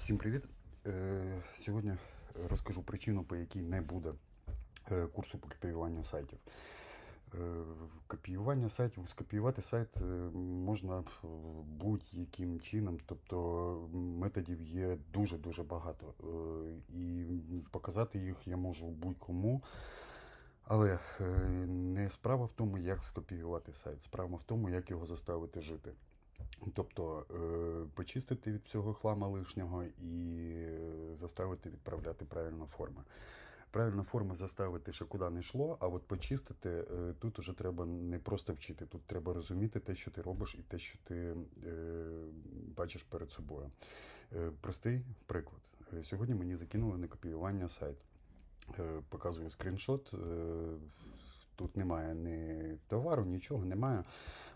Всім привіт! Е, Сьогодні розкажу причину, по якій не буде е, курсу по копіюванню сайтів. Е, Копіювання сайтів, скопіювати сайт можна будь-яким чином, тобто методів є дуже-дуже багато. І показати їх я можу будь-кому. Але не справа в тому, як скопіювати сайт, справа в тому, як його заставити жити. Тобто е, почистити від всього хлама лишнього і заставити відправляти правильно форми. Правильно форми заставити ще куди не йшло, а от почистити е, тут уже треба не просто вчити, тут треба розуміти те, що ти робиш, і те, що ти е, бачиш перед собою. Простий приклад. Сьогодні мені закинули на копіювання сайт. Показую скріншот. Тут немає ні товару, нічого немає.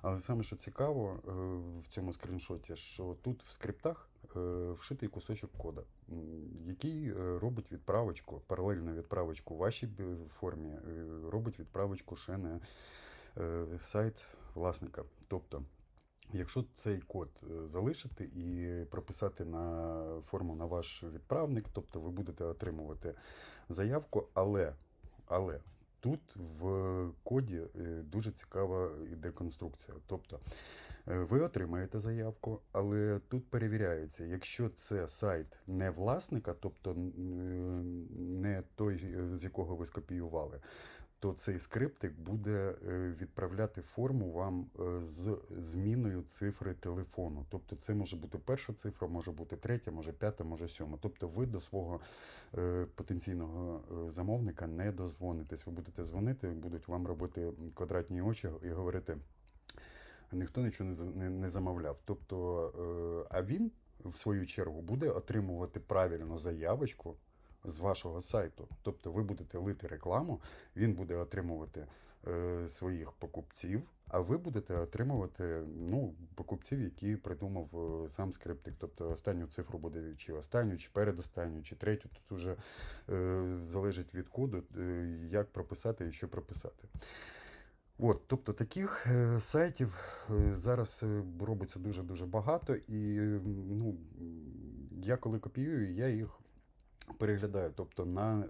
Але саме що цікаво е, в цьому скріншоті, що тут в скриптах е, вшитий кусочок кода, який е, робить відправочку, паралельну відправочку в вашій формі, робить відправочку ще на сайт власника. Тобто, Якщо цей код залишити і прописати на форму на ваш відправник, тобто ви будете отримувати заявку, але, але тут в коді е, дуже цікава іде конструкція. Тобто е, ви отримаєте заявку, але тут перевіряється, якщо це сайт не власника, тобто е, не той, з якого ви скопіювали, то цей скриптик буде е, відправляти форму вам е, з зміною цифри телефону. Тобто це може бути перша цифра, може бути третя, може п'ята, може сьома. Тобто ви до свого е, потенційного замовника не дозвонитесь. Ви будете дзвонити, будуть вам робити квадратні очі і говорити. Ніхто нічого не, замовляв. Тобто, а він, в свою чергу, буде отримувати правильну заявочку з вашого сайту. Тобто ви будете лити рекламу, він буде отримувати е, своїх покупців, а ви будете отримувати ну, покупців, які придумав е, сам скриптик. Тобто останню цифру буде чи останню, чи передостанню, чи третю. Тут вже е, залежить від коду, е, як прописати і що прописати. От, тобто таких е, сайтів е, зараз робиться дуже-дуже багато, і ну, я коли копіюю, я їх переглядаю, тобто на е,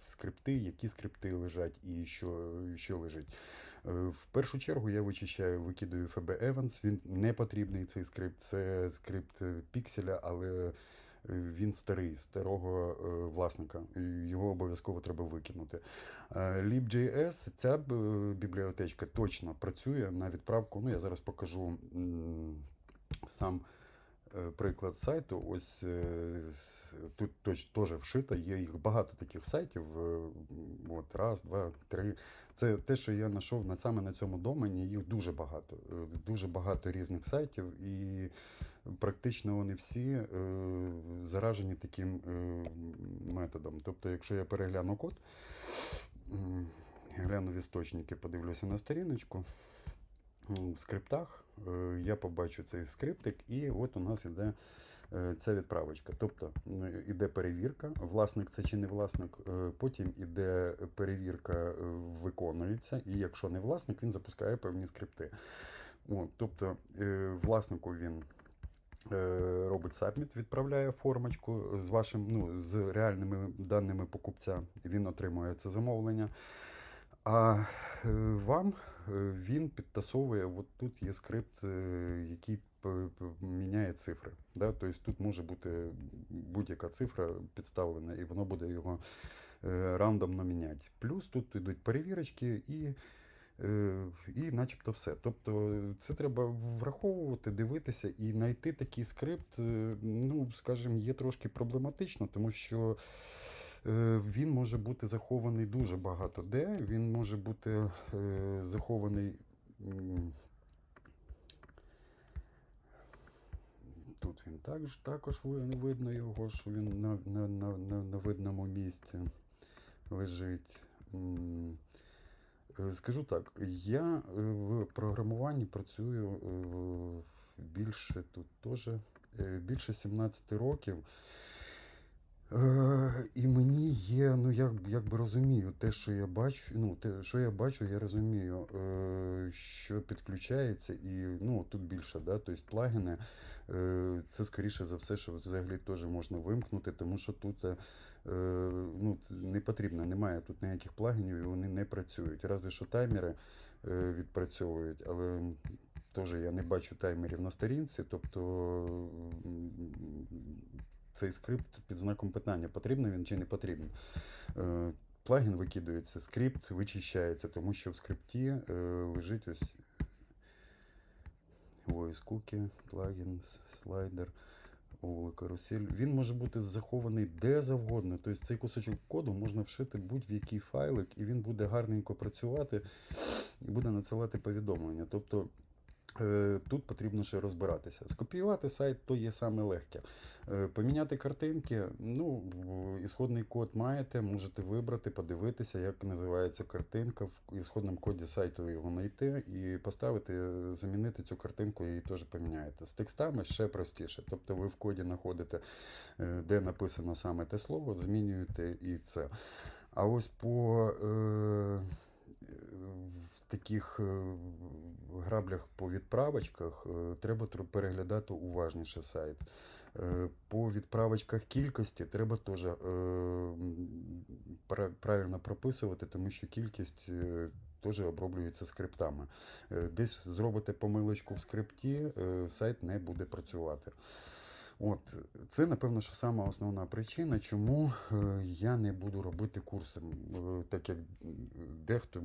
скрипти, які скрипти лежать і що, що лежить. Е, в першу чергу я вичищаю, викидаю FB Evans, він не потрібний цей скрипт, це скрипт е, пікселя, але е, він старий, старого е, власника. Його обов'язково треба викинути. Е, Lib.js, ця е, бібліотечка точно працює на відправку. Ну, я зараз покажу м, сам приклад сайту. Ось е, тут теж вшито, є їх багато таких сайтів. е, От, раз, два, три. Це те, що я знайшов на, саме на цьому домені, їх дуже багато. Е, Дуже багато різних сайтів, і практично вони всі е, заражені таким е, методом. Тобто, якщо я перегляну код, гляну в істочники, подивлюся на сторіночку. В скриптах е, я побачу цей скриптик, і от у нас іде е, ця відправочка. Тобто іде перевірка, власник це чи не власник, е, потім іде перевірка, виконується, і якщо не власник, він запускає певні скрипти. От, тобто власнику він робить сабміт, відправляє формочку з вашим, ну, з реальними даними покупця, він отримує це замовлення. А вам він підтасовує, от тут є скрипт, е, який міняє цифри. Да? Тобто тут може бути будь-яка цифра підставлена, і воно буде його е, рандомно міняти. Плюс тут йдуть перевірочки і. е, І начебто все. Тобто це треба враховувати, дивитися і знайти такий скрипт, е, ну, скажімо, є трошки проблематично, тому що Е, Він може бути захований дуже багато де. Він може бути е, захований. Тут він також, також видно його, що він на, на, на, на, видному місці лежить. Е, Скажу так, я е, в програмуванні працюю е, більше тут теж е, більше 17 років. Е, і мені є, ну я якби розумію те, що я бачу. Ну, те, що я бачу, я розумію, е, що підключається, і ну тут більше, да, тобто плагіни, е, це скоріше за все, що взагалі теж можна вимкнути, тому що тут е, ну, не потрібно, немає тут ніяких плагінів, і вони не працюють. Разве що таймери е, відпрацьовують, але теж я не бачу таймерів на сторінці, тобто цей скрипт під знаком питання, потрібен він чи не потрібен. Плагін викидується, скрипт вичищається, тому що в скрипті е, лежить ось voice cookie, плагін, слайдер, овла карусель. Він може бути захований де завгодно. Тобто цей кусочок коду можна вшити будь-в який файлик, і він буде гарненько працювати і буде надсилати повідомлення. Тобто тут потрібно ще розбиратися. Скопіювати сайт то є саме легке. Е, Поміняти картинки, ну, ісходний код маєте, можете вибрати, подивитися, як називається картинка. В ісходному коді сайту його знайти і поставити, е, замінити цю картинку і теж поміняєте. З текстами ще простіше. Тобто ви в коді знаходите, е, де написано саме те слово, змінюєте і це. А ось по е, в таких е, граблях по відправочках е, треба переглядати уважніше сайт. Е, По відправочках кількості треба теж е, правильно прописувати, тому що кількість теж оброблюється скриптами. Десь зробите помилочку в скрипті, сайт не буде працювати. От, це, напевно, що сама основна причина, чому я не буду робити курси. Так як дехто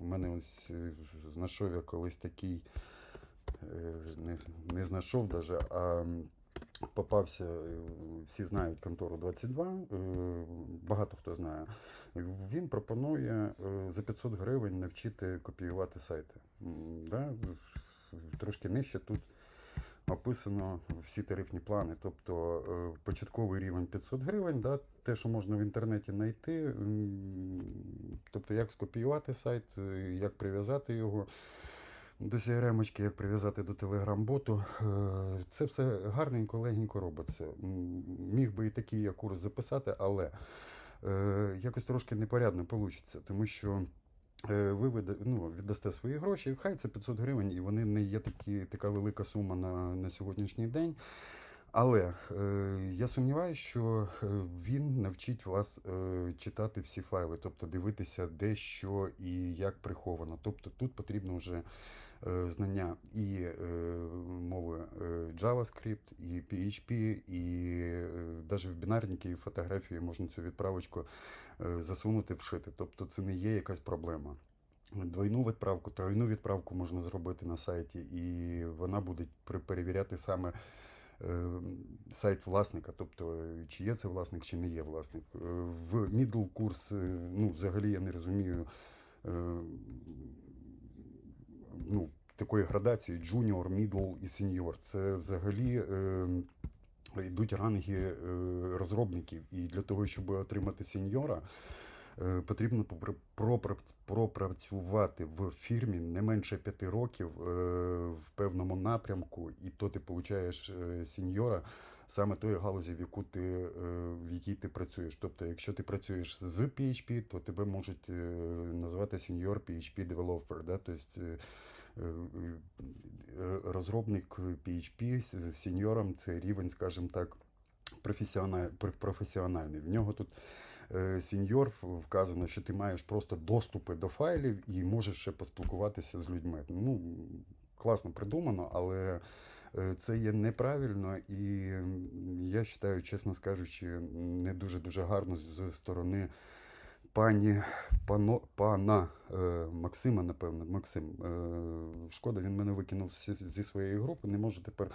у мене ось е, знайшов я колись такий, е, не, не знайшов даже, а попався, е, всі знають контору 22, е, багато хто знає. Він пропонує за 500 гривень навчити копіювати сайти. Да? Трошки нижче тут описано всі тарифні плани. Тобто е, початковий рівень 500 гривень, да, те, що можна в інтернеті знайти, тобто як скопіювати сайт, е, як прив'язати його до CRM, як прив'язати до Telegram-боту. Е, Це все гарненько, легенько робиться. Міг би і такий я курс записати, але якось трошки непорядно вийде, тому що. Е, Ви вида- ну, віддасте свої гроші, хай це 500 гривень, і вони не є такі, така велика сума на, на сьогоднішній день. Але е, я сумніваюся, що е, він навчить вас е, читати всі файли, тобто дивитися, де що і як приховано. Тобто тут потрібно вже знання і е, мови е, JavaScript, і PHP, і е, навіть в бінарники і фотографії можна цю відправочку е, засунути, вшити. Тобто це не є якась проблема. Двойну відправку, тройну відправку можна зробити на сайті, і вона буде перевіряти саме е, сайт власника, тобто е, чи є це власник, чи не є власник. Е, В middle курс, е, ну, взагалі я не розумію е, ну, такої градації junior, middle і senior. Це взагалі е, йдуть ранги е, розробників. І для того, щоб отримати сеньора, е, потрібно пропрацювати в фірмі не менше п'яти років е, в певному напрямку, і то ти получаєш е, сеньора саме тої галузі, в яку ти е, в якій ти працюєш. Тобто, якщо ти працюєш з PHP, то тебе можуть е, назвати senior PHP developer, да? тобто е, розробник PHP з сеньором це рівень, скажімо так, професіональ, професіональний. В нього тут е, сеньор вказано, що ти маєш просто доступи до файлів і можеш ще поспілкуватися з людьми. Ну, класно придумано, але це є неправильно, і я вважаю, чесно скажучи, не дуже дуже гарно з сторони пані пано, пана е, Максима, напевно, Максим. Е, шкода, він мене викинув зі, зі своєї групи. Не можу тепер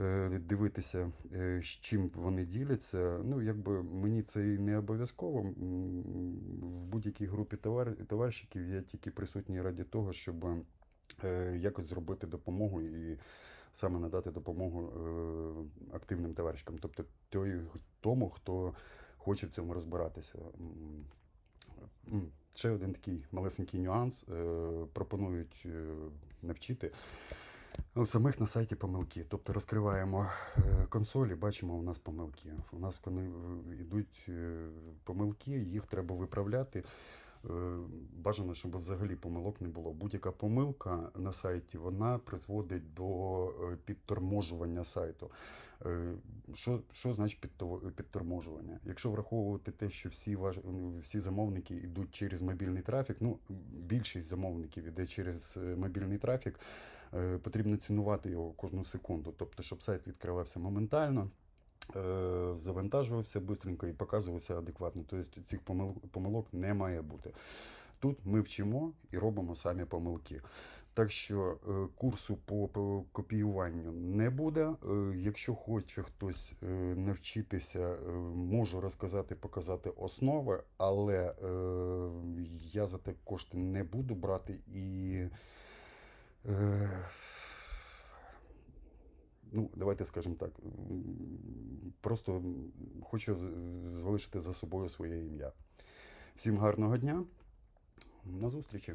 е, дивитися, е, з чим вони діляться. Ну, якби мені це і не обов'язково. В будь-якій групі товар, товаришів я тільки присутній раді того, щоб е, якось зробити допомогу і саме надати допомогу е, активним товаришам, тобто тому, хто хоче в цьому розбиратися. Ще один такий малесенький нюанс. Е, Пропонують е, навчити У самих на сайті помилки. Тобто розкриваємо консолі, бачимо, у нас помилки. У нас йдуть помилки, їх треба виправляти. Е, Бажано, щоб взагалі помилок не було. Будь-яка помилка на сайті вона призводить до е, підторможування сайту. Е, Що, що значить підторможування? Якщо враховувати те, що всі ваш, всі замовники йдуть через мобільний трафік, ну більшість замовників іде через мобільний трафік, потрібно цінувати його кожну секунду. Тобто, щоб сайт відкривався моментально. Е, Завантажувався швидко і показувався адекватно. Тобто цих помилок не має бути. Тут ми вчимо і робимо самі помилки. Так що е, курсу по, копіюванню не буде. Е, Якщо хоче хтось навчитися, можу розказати, показати основи, але я за те кошти не буду брати і. Ну, давайте скажемо так. Просто хочу залишити за собою своє ім'я. Всім гарного дня. На зустрічі!